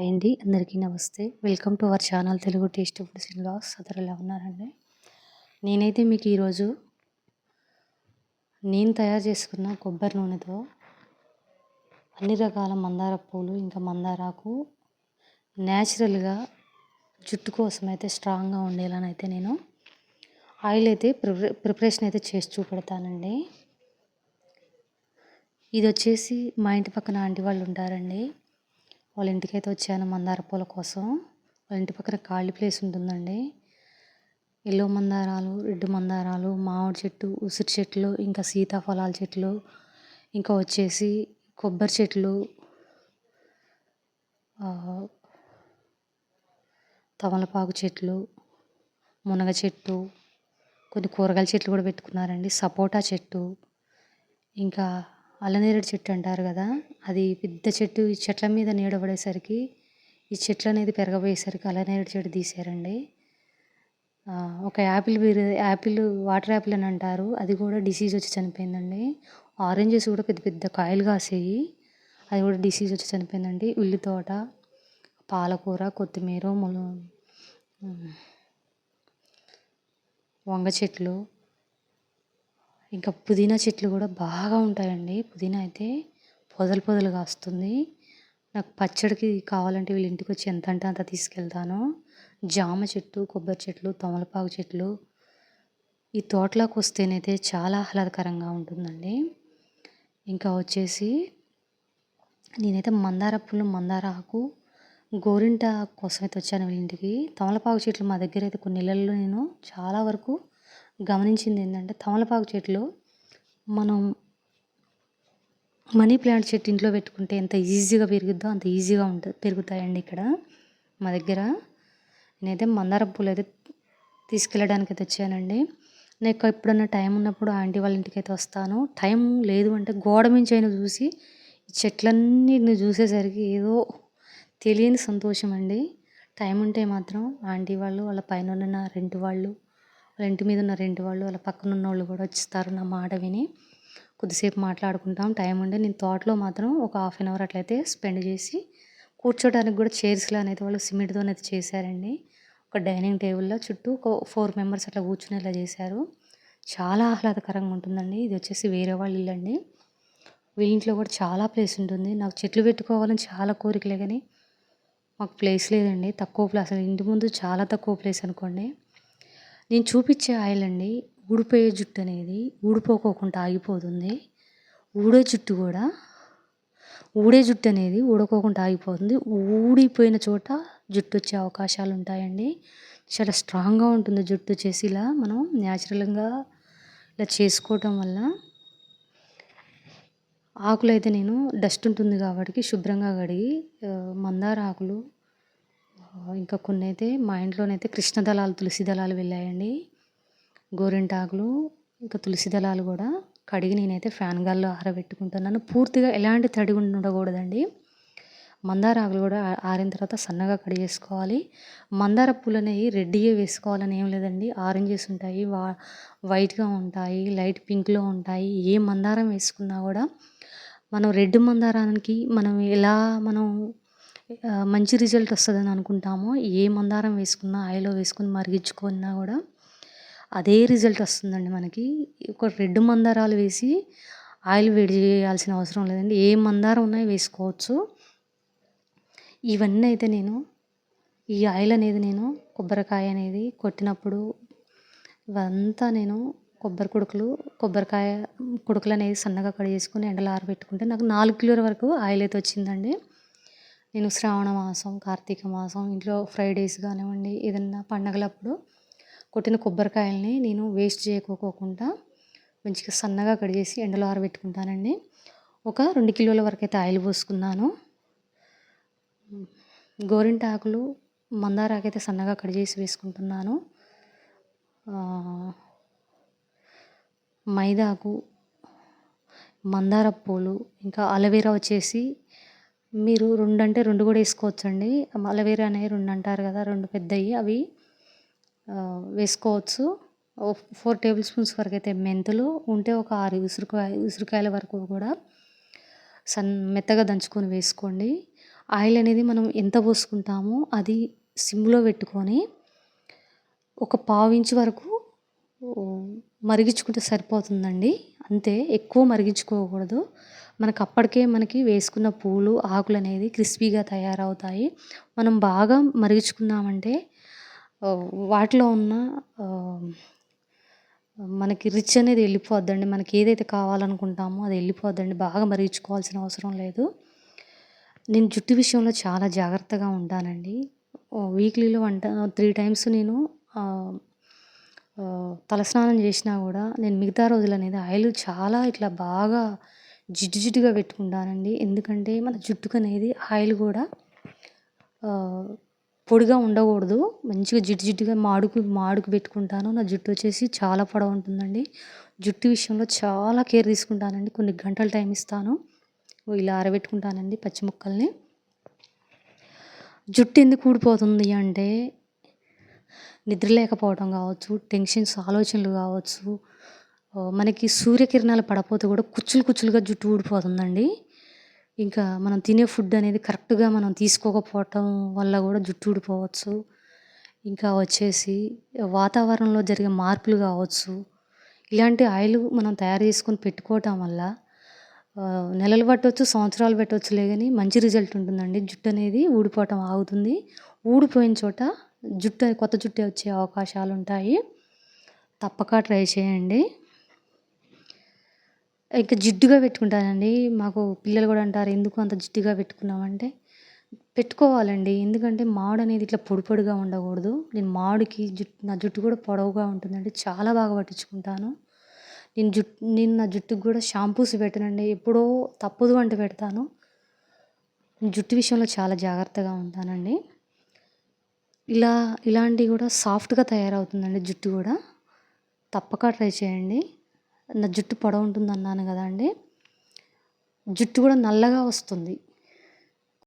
అయింది. అందరికీ నమస్తే. Welcome to our channel Telugu taste foods in loss. అందరు ఎలా ఉన్నారండి? నేనైతే మీకు ఈరోజు నేను తయారు చేసుకున్న కొబ్బరి నూనెతో అన్ని రకాల మందార పూలు ఇంకా మందారాకు న్యాచురల్గా జుట్టు కోసం అయితే స్ట్రాంగ్గా ఉండేలానైతే నేను ఆయిల్ అయితే ప్రిపరే ప్రిపరేషన్ అయితే చేసి చూపెడతానండి. ఇది వచ్చేసి మా ఇంటి పక్కన ఆంటీ వాళ్ళు ఉంటారండి. వాళ్ళ ఇంటికైతే వచ్చాను మందార పూల కోసం. వాళ్ళ ఇంటి పక్కన ఖాళీ ప్లేస్ ఉంటుందండి. ఎల్లో మందారాలు రెడ్ మందారాలు మామిడి చెట్టు ఉసిరి చెట్లు ఇంకా సీతాఫలాల చెట్లు ఇంకా వచ్చేసి కొబ్బరి చెట్లు తమలపాకు చెట్లు మునగ చెట్టు కొన్ని కూరగాయల చెట్లు కూడా పెట్టుకున్నారండి. సపోటా చెట్టు ఇంకా అల్లనేరేడు చెట్టు అంటారు కదా అది పెద్ద చెట్టు ఈ చెట్ల మీద నీడ పడేసరికి ఈ చెట్లు అనేది పెరగబోయేసరికి అల్లనేరేడు చెట్టు తీసారండి ఒక యాపిల్ యాపిల్ వాటర్ యాపిల్ అని అంటారు. అది కూడా డిసీజ్ వచ్చి చనిపోయిందండి. ఆరెంజెస్ కూడా పెద్ద పెద్ద కాయలు కాసేవి అది కూడా డిసీజ్ వచ్చి చనిపోయిందండి. ఉల్లి తోట పాలకూర కొత్తిమీర ములు వంగ చెట్లు ఇంకా పుదీనా చెట్లు కూడా బాగా ఉంటాయండి. పుదీనా అయితే పొదలు పొదలుగా వస్తుంది నాకు పచ్చడికి కావాలంటే వీళ్ళ ఇంటికి వచ్చి ఎంత అంటే అంత తీసుకెళ్తాను. జామ చెట్టు కొబ్బరి చెట్లు తమలపాకు చెట్లు ఈ తోటలోకి వస్తేనైతే చాలా ఆహ్లాదకరంగా ఉంటుందండి. ఇంకా వచ్చేసి నేనైతే మందార పూలు మందార ఆకు గోరింట కోసం అయితే వచ్చాను వీళ్ళ ఇంటికి. తమలపాకు చెట్లు మా దగ్గర అయితే కొన్ని నెలల్లో నేను చాలా వరకు గమనించింది ఏంటంటే తమలపాకు చెట్లు మనం మనీ ప్లాంట్ చెట్టు ఇంట్లో పెట్టుకుంటే ఎంత ఈజీగా పెరుగుద్దో అంత ఈజీగా ఉంటుంది పెరుగుతాయండి ఇక్కడ. మా దగ్గర నేనైతే మందార పూలు అయితే తీసుకెళ్ళడానికి అయితే వచ్చానండి. నాకు ఎప్పుడన్నా టైం ఉన్నప్పుడు ఆంటీ వాళ్ళ ఇంటికి అయితే వస్తాను. టైం లేదు అంటే గోడ మించి అయినా చూసి చెట్లన్నీ చూసేసరికి ఏదో తెలియని సంతోషం అండి టైం ఉంటే మాత్రం ఆంటీ వాళ్ళు వాళ్ళ పైన ఉన్న రెంట్ వాళ్ళు వాళ్ళ ఇంటి మీద ఉన్న రెండు వాళ్ళు వాళ్ళ పక్కన ఉన్న వాళ్ళు కూడా వచ్చిస్తారు నా మాట విని. కొద్దిసేపు మాట్లాడుకుంటాం. టైం ఉండే నేను తోటలో మాత్రం ఒక హాఫ్ అన్ అవర్ అట్లయితే స్పెండ్ చేసి కూర్చోడానికి కూడా చైర్స్లో అనేది వాళ్ళు సిమెంట్తో అయితే చేశారండి. ఒక డైనింగ్ టేబుల్లో చుట్టూ ఒక ఫోర్ మెంబర్స్ అట్లా కూర్చునేలా చేశారు. చాలా ఆహ్లాదకరంగా ఉంటుందండి. ఇది వచ్చేసి వేరే వాళ్ళ ఇల్లు అండి. వీళ్ళ ఇంట్లో కూడా చాలా ప్లేస్ ఉంటుంది. నాకు చెట్లు పెట్టుకోవాలని చాలా కోరికలే కానీ మాకు ప్లేస్ లేదండి. తక్కువ ప్లేస్ ఇంటి ముందు చాలా తక్కువ ప్లేస్ అనుకోండి. నేను చూపించే ఆయిల్ అండి ఊడిపోయే జుట్టు అనేది ఊడిపోకోకుండా ఆగిపోతుంది. ఊడే జుట్టు కూడా ఊడే జుట్టు అనేది ఊడకోకుండా ఆగిపోతుంది. ఊడిపోయిన చోట జుట్టు వచ్చే అవకాశాలు ఉంటాయండి. చాలా స్ట్రాంగ్గా ఉంటుంది జుట్టు వచ్చేసి ఇలా మనం న్యాచురల్గా ఇలా చేసుకోవటం వల్ల. ఆకులు అయితే నేను డస్ట్ ఉంటుంది కాబట్టి శుభ్రంగా కడిగి మందార ఆకులు ఇంకా కొన్ని అయితే మా ఇంట్లోనైతే కృష్ణ దళాలు తులసి దళాలు వెళ్ళాయండి. గోరింటాకులు ఇంకా తులసి దళాలు కూడా కడిగి నేనైతే ఫ్యాన్ గాల్లో ఆరబెట్టుకుంటున్నాను పూర్తిగా ఎలాంటి తడి ఉండకూడదండి. మందార ఆకులు కూడా ఆరిన తర్వాత సన్నగా కడిగేసుకోవాలి మందార పూలు అనేవి రెడ్డిగా వేసుకోవాలని ఏం లేదండి. ఆరెంజెస్ ఉంటాయి వా వైట్గా ఉంటాయి లైట్ పింక్లో ఉంటాయి. ఏ మందారం వేసుకున్నా కూడా మనం రెడ్ మందారానికి మనం ఎలా మనం మంచి రిజల్ట్ వస్తుందని అనుకుంటామో. ఏ మందారం వేసుకున్నా ఆయిల్లో వేసుకుని మరిగించుకున్నా కూడా అదే రిజల్ట్ వస్తుందండి మనకి. ఒక రెడ్ మందారాలు వేసి ఆయిల్ వేడి చేయాల్సిన అవసరం లేదండి. ఏ మందారం ఉన్నాయి వేసుకోవచ్చు. ఇవన్నీ అయితే నేను ఈ ఆయిల్ అనేది నేను కొబ్బరికాయ అనేది కొట్టినప్పుడు ఇవంతా నేను కొబ్బరి కుడుకులు కొబ్బరికాయ కుడుకులు అనేది సన్నగా కడి చేసుకుని ఎండలో ఆరబెట్టుకుంటే నాకు నాలుగు కిలోల వరకు ఆయిల్ అయితే వచ్చిందండి. నేను శ్రావణ మాసం కార్తీక మాసం ఇంట్లో ఫ్రైడేస్ కానివ్వండి ఏదన్నా పండగలప్పుడు కొట్టిన కొబ్బరికాయలని నేను వేస్ట్ చేయకోకుండా మంచిగా సన్నగా కట్ చేసి ఎండలో ఆరబెట్టుకుంటానండి. ఒక రెండు కిలోల వరకు అయితే ఆయిల్ పోసుకున్నాను. గోరింటాకులు ఆకులు మందారాకైతే సన్నగా కట్ చేసి వేసుకుంటున్నాను. మైదాకు మందార పూలు ఇంకా అలవేరా వచ్చేసి మీరు రెండు అంటే రెండు కూడా వేసుకోవచ్చండి. అలవేరా అనేవి రెండు అంటారు కదా రెండు పెద్దవి. అవి వేసుకోవచ్చు. ఫోర్ టేబుల్ స్పూన్స్ వరకు అయితే మెంతులు ఉంటే ఒక ఆరు ఉసిరికాయ ఉసిరికాయల వరకు కూడా సన్ మెత్తగా దంచుకొని వేసుకోండి. ఆయిల్ అనేది మనం ఎంత పోసుకుంటామో అది సిమ్లో పెట్టుకొని ఒక పావు ఇంచు వరకు మరిగించుకుంటే సరిపోతుందండి. అంతే ఎక్కువ మరిగించుకోకూడదు. మనకు అప్పటికే మనకి వేసుకున్న పూలు ఆకులు అనేది క్రిస్పీగా తయారవుతాయి. మనం బాగా మరిగించుకున్నామంటే వాటిలో ఉన్న మనకి రిచ్ అనేది వెళ్ళిపోద్దండి. మనకి ఏదైతే కావాలనుకుంటామో అది వెళ్ళిపోద్దండి. బాగా మరిగించుకోవాల్సిన అవసరం లేదు. నేను జుట్టు విషయంలో చాలా జాగ్రత్తగా ఉంటానండి. వీక్లీలో వంట త్రీ టైమ్స్ నేను తలస్నానం చేసినా కూడా నేను మిగతా రోజులు అనేది ఆయిల్ చాలా ఇట్లా బాగా జిడ్డు జిడ్డుగా పెట్టుకుంటానండి ఎందుకంటే మన జుట్టుకు అనేది ఆయిల్ కూడా పొడిగా ఉండకూడదు. మంచిగా జిడ్డు జిడ్డుగా మాడుకు మాడుకు పెట్టుకుంటాను. నా జుట్టు వచ్చేసి చాలా పొడవు ఉంటుందండి. జుట్టు విషయంలో చాలా కేర్ తీసుకుంటానండి. కొన్ని గంటలు టైం ఇస్తాను. ఇలా ఆరబెట్టుకుంటానండి పచ్చి ముక్కల్ని. జుట్టు ఎందుకు ఊడిపోతుంది అంటే నిద్ర లేకపోవడం కావచ్చు టెన్షన్స్ ఆలోచనలు కావచ్చు మనకి సూర్యకిరణాలు పడపోతే కూడా కుచ్చులు కుచ్చులుగా జుట్టు ఊడిపోతుందండి. ఇంకా మనం తినే ఫుడ్ అనేది కరెక్ట్గా మనం తీసుకోకపోవటం వల్ల కూడా జుట్టు ఊడిపోవచ్చు. ఇంకా వచ్చేసి వాతావరణంలో జరిగే మార్పులు కావచ్చు. ఇలాంటి ఆయిల్ మనం తయారు చేసుకొని పెట్టుకోవటం వల్ల నెలలు పట్టవచ్చు సంవత్సరాలు పెట్టవచ్చులే కానీ మంచి రిజల్ట్ ఉంటుందండి. జుట్టు అనేది ఊడిపోవటం ఆగుతుంది. ఊడిపోయిన చోట జుట్టు కొత్త జుట్టు వచ్చే అవకాశాలు ఉంటాయి. తప్పక ట్రై చేయండి. ఇంకా జిడ్డుగా పెట్టుకుంటానండి. మాకు పిల్లలు కూడా అంటారు ఎందుకు అంత జిడ్డుగా పెట్టుకున్నామంటే పెట్టుకోవాలండి. ఎందుకంటే మాడు అనేది ఇట్లా పొడి పొడిగా ఉండకూడదు. నేను మాడుకి జుట్టు నా జుట్టు కూడా పొడవుగా ఉంటుందండి. చాలా బాగా పట్టించుకుంటాను. నేను జుట్టు నేను నా జుట్టుకు కూడా షాంపూస్ పెట్టనండి. ఎప్పుడో తప్పదు అంటే పెడతాను. జుట్టు విషయంలో చాలా జాగ్రత్తగా ఉంటానండి. ఇలా ఇలాంటివి కూడా సాఫ్ట్గా తయారవుతుందండి జుట్టు కూడా. తప్పక ట్రై చేయండి. నా జుట్టు పొడవు ఉంటుంది అన్నాను కదా అండి జుట్టు కూడా నల్లగా వస్తుంది.